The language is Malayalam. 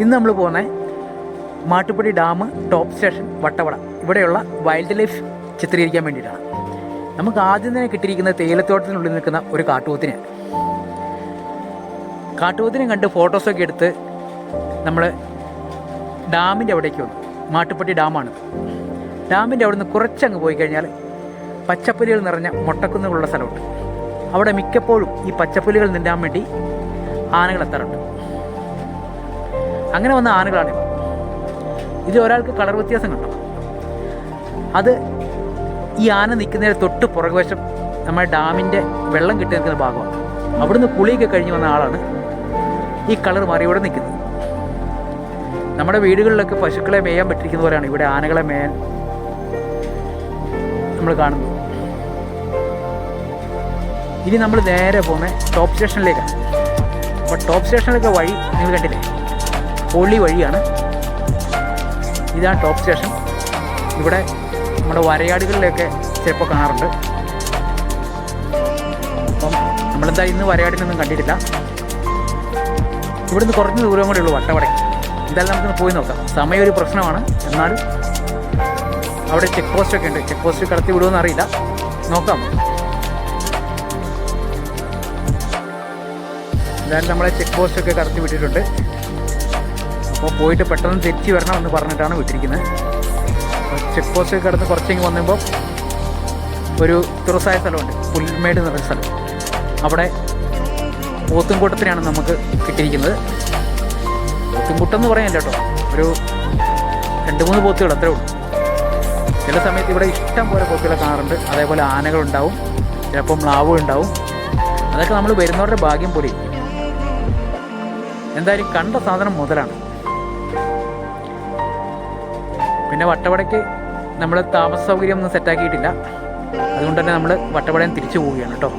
ഇന്ന് നമ്മൾ പോകുന്നത് Mattupetty dam top station Vattavada. ഇവിടെയുള്ള വൈൽഡ് ലൈഫ് ചിത്രീകരിക്കാൻ വേണ്ടിയിട്ടാണ്. നമുക്ക് ആദ്യം തന്നെ കിട്ടിയിരിക്കുന്ന തേയിലത്തോട്ടത്തിനുള്ളിൽ നിൽക്കുന്ന ഒരു കാട്ടുപോത്തിനെ കാട്ടുപോത്തിനെ കണ്ട് ഫോട്ടോസൊക്കെ എടുത്ത് നമ്മൾ ഡാമിന്റെ അവിടേക്ക് വന്നു. മാട്ടുപ്പട്ടി ഡാമാണ്. ഡാമിന്റെ അവിടെ നിന്ന് കുറച്ചങ്ങ് പോയി കഴിഞ്ഞാൽ പച്ചപ്പുലികൾ നിറഞ്ഞ മൊട്ടക്കുന്നുകളുള്ള സ്ഥലമുണ്ട്. അവിടെ മിക്കപ്പോഴും ഈ പച്ചപ്പുലികൾ നിന്നാൻ വേണ്ടി ആനകൾ എത്താറുണ്ട് അങ്ങനെ വന്ന ആനകളാണിവ. ഇത് ഒരാൾക്ക് കളർ വ്യത്യാസം കണ്ടോ? അത് ഈ ആന നിൽക്കുന്നതിന് തൊട്ട് പുറകുവശം നമ്മുടെ ഡാമിന്റെ വെള്ളം കിട്ടി നിൽക്കുന്ന ഭാഗമാണ്. അവിടുന്ന് കുളിയൊക്കെ കഴിഞ്ഞ് വന്ന ആളാണ് ഈ കളർ മാറി ഇവിടെ നിൽക്കുന്നത്. നമ്മുടെ വീടുകളിലൊക്കെ പശുക്കളെ മേയാൻ പറ്റിയിരിക്കുന്ന പോലെയാണ് ഇവിടെ ആനകളെ മേയാൻ നമ്മൾ കാണുന്നത്. ഇനി നമ്മൾ നേരെ പോകുന്നത് ടോപ്പ് സ്റ്റേഷനിലേക്കാണ്. അപ്പോൾ ടോപ്പ് സ്റ്റേഷനിലൊക്കെ വഴി നിങ്ങൾ കണ്ടില്ലേ? പൊള്ളി വഴിയാണ്. ഇതാണ് ടോപ്പ് സ്റ്റേഷൻ ഇവിടെ നമ്മുടെ വരയാടുകളിലൊക്കെ ചിലപ്പോൾ കാണാറുണ്ട്. അപ്പം നമ്മളെന്താ ഇന്ന് വരയാടിനൊന്നും കണ്ടിട്ടില്ല. ഇവിടുന്ന് കുറഞ്ഞ ദൂരം കൂടെ ഉള്ളൂ വട്ടവടയ്ക്ക് എന്തായാലും നമുക്കൊന്ന് പോയി നോക്കാം. സമയം ഒരു പ്രശ്നമാണ്. എന്നാൽ അവിടെ ചെക്ക് പോസ്റ്റ് ഒക്കെ ഉണ്ട്. ചെക്ക് പോസ്റ്റ് കടത്തി വിടുമെന്ന് അറിയില്ല. നോക്കാം. എന്തായാലും നമ്മളെ ചെക്ക് പോസ്റ്റ് ഒക്കെ കടത്തി വിട്ടിട്ടുണ്ട്. അപ്പോൾ പോയിട്ട് പെട്ടെന്ന് തിരിച്ചു വരണം എന്ന് പറഞ്ഞിട്ടാണ് വിട്ടിരിക്കുന്നത്. ചെക്ക് പോസ്റ്റ് കിടന്ന് കുറച്ചെങ്കിൽ വന്നുമ്പോൾ ഒരു തുറസായ സ്ഥലമുണ്ട്. പുൽമേട് എന്ന് സ്ഥലം. അവിടെ പോത്തുംകൂട്ടത്തിനാണ് നമുക്ക് കിട്ടിയിരിക്കുന്നത്. പോത്തുംകൂട്ടം പറയാനില്ല കേട്ടോ. ഒരു രണ്ട് മൂന്ന് പോത്തുകൾ അത്രേ ഉള്ളൂ. ചില സമയത്ത് ഇവിടെ ഇഷ്ടം പോലെ പോത്തുകളെ കാണാറുണ്ട്. അതേപോലെ ആനകളുണ്ടാവും ചിലപ്പോൾ മ്ലാവും ഉണ്ടാവും. അതൊക്കെ നമ്മൾ വരുന്നവരുടെ ഭാഗ്യം പോലെ എന്തായാലും കണ്ട സാധനം മുതലാണ്. പിന്നെ വട്ടവടയ്ക്ക് നമ്മൾ താമസ സൗകര്യം ഒന്നും സെറ്റാക്കിയിട്ടില്ല അതുകൊണ്ട് തന്നെ നമ്മൾ വട്ടവടയിൽ തിരിച്ചു പോവുകയാണ് കേട്ടോ